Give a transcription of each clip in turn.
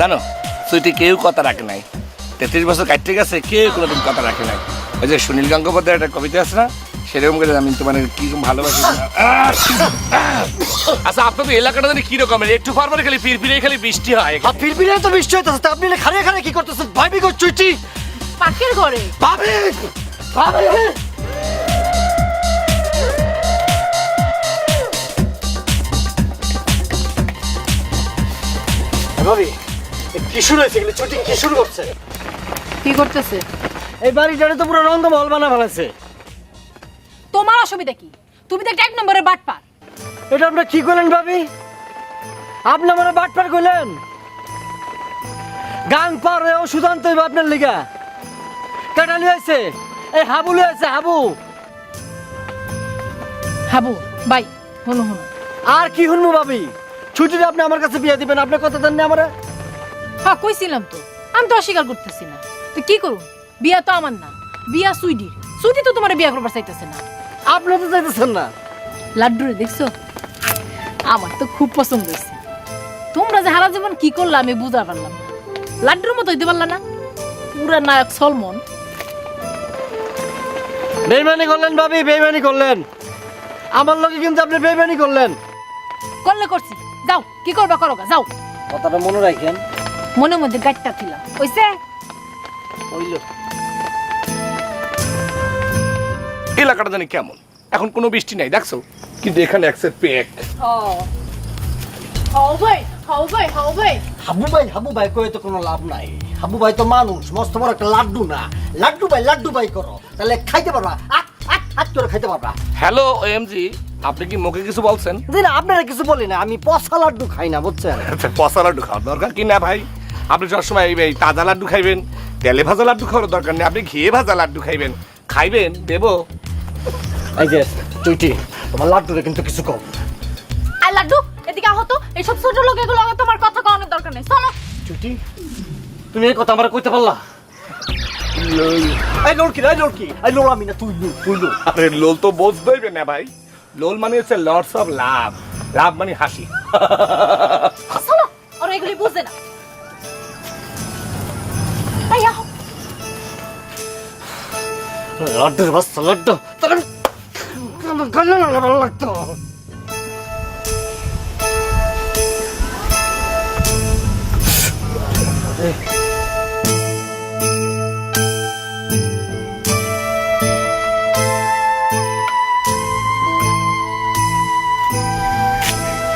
জানো সুইটি কেউ কথা রাখে নাই। তেত্রিশ বছর কাটতে গেছে কেউ কোনো কোনোদিন কথা রাখে নাই। ওই যে সুনীল গঙ্গোপাধ্যায়ের একটা কবিতা আছে না সেরকম করে আমি তোমার কি ভালোবাসি আচ্ছা আপনাদের এলাকাটা জানি কিরকমের? একটু পরে খালি ফিরফিরে খালি বৃষ্টি হয় আর ফিরফিরে তো বৃষ্টি হইতেছে তা আপনি খারে খারে কি করতেছেন? ভাবি গো চুইটি! পাখির ঘরে। ভাবি! ভাবি! ভাবি কি শুরু হয়েছে এগুলো চুইটি কি শুরু করছে। কি করতেছে? এই বাড়িটারে তো পুরো বানা ফেলেছে। তোমার অসুবিধা কি? তুমি তো একটা এক নম্বরের বাটপার। এটা আপনি কি করলেন ভাবি? আপনি আমার বাটপার করলেন? গাং পার আনতে আপনার লিগা। কেটা নিয়ে আছে এই হাবু লিয়ে আছে হাবু। হাবু বাই হনু হনু। আর কি শুনব ভাবি? ছুটিতে আপনি আমার কাছে বিয়ে দিবেন আপনি কথা দেন না আমার? হ্যাঁ কইছিলাম তো। আমি তো অস্বীকার করতেছি না। তো কি করুন বিয়া তো আমার না। বিয়া সুইডির। সুইডি তো তোমার বিয়া করবার চাইতেছে না। আপনি তো চাইতেছেন না। লাড্ডুরে দেখছ? আমার তো খুব পছন্দ হয়েছে। তোমরা যে হারা জীবন কি করলা আমি বুঝা পারলাম না। লাড্ডুর মতো হইতে পারলা না। পুরা নায়ক সলমন। বেইমানি করলেন ভাবি বেইমানি করলেন। আমার লোকে কিন্তু আপনি বেইমানি করলেন। করলে করছি। যাও কি করবা করো যাও। কথাটা মনে রাখেন। মনের মধ্যে গাড়িটা ছিল। ওইসে হইল। এলাকাটা জানি কেমন। এখন কোনো বৃষ্টি নাই দেখছ? কিন্তু এখানে একসের পেক হবে হবে হবে হাবু ভাই হাবু ভাই কয়ে তো কোনো লাভ নাই। হাবু ভাই তো মানুষ মস্ত বড় একটা লাড্ডু না। লাড্ডু ভাই লাড্ডু ভাই করো। তাহলে খাইতে পারবা। আট আট আট করে খাইতে পারবা। হ্যালো এমজি আপনি কি মুখে কিছু বলছেন? আপনারা কিছু বলি না। আমি পচা লাড্ডু খাই না বুঝছেন? পচা লাড্ডু খাওয়ার দরকার কি না ভাই? আপনি সবসময় এই তাজা লাড্ডু খাইবেন তেলে ভাজা লাড্ডু খাওয়ার দরকার নেই আপনি ঘিয়ে ভাজা লাড্ডু খাইবেন। খাইবেন দেবো। এই যে চুইটি তোমার লাড্ডুরে কিন্তু কিছু কম। আর লাড্ডু এদিকে আহত এইসব ছোট লোক এগুলো তোমার কথা কওয়ানোর দরকার নেই। চলো। চুইটি তুমি এই কথা আমার কইতে পারলা? এই লড়কি এই লড়কি এই লোল আমি না তুই লু তুই লু আরে লোল তো বুঝতে হইবে না ভাই। লোল মানে হচ্ছে লর্ডস অফ লাভ লাভ মানে হাসি। চলো ওরা এগুলি বুঝে না। আহ লাড্ডুর বাস্তা লাড্ডু। লাগতো।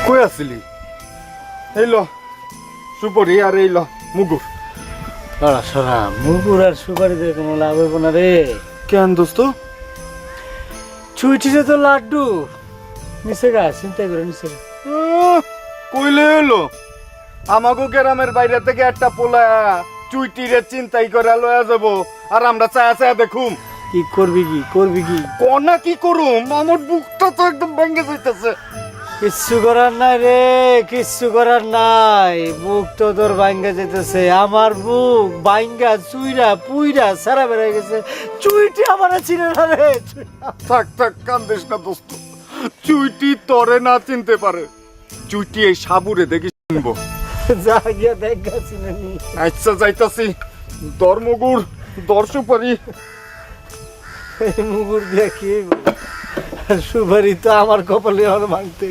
কই আছিলি? এই ল সুপরি আর এই ল মুগুর। সরা সরা মুগুর আর সুপারি দিয়ে কোনো লাভ হইব না রে। কেন দোস্ত? চুইটিতে তো লাড্ডু। নিচে গা চিন্তা করে নিচে কইলে এলো আমাগো গ্রামের বাইরে থেকে একটা পোলা চুইটিরে চিন্তাই করে লয়া যাব আর আমরা চায়া চায়া দেখুম। কি করবি কি? করবি কি? কনা কি করুম? আমার বুকটা তো একদম ভেঙে যাইতেছে। কিচ্ছু করার নাই রে কিচ্ছু করার নাই। বুক তো তোর ভাঙ্গা যেতেছে আমার বুক ভাঙ্গা চুইরা পুইরা সারা বেড়ে গেছে। চুইটি আমার চিনে না রে। থাক থাক কান্দিস না দোস্ত। চুইটি তরে না চিনতে পারে। চুইটি এই সাবুরে দেখি চিনবো। যা গিয়া দেখ আচ্ছা যাইতাছি। ধর্মগুর দর্শপারি এই মুগুর দিয়ে কি সুপারি তো আমার কপালে ভাঙতে।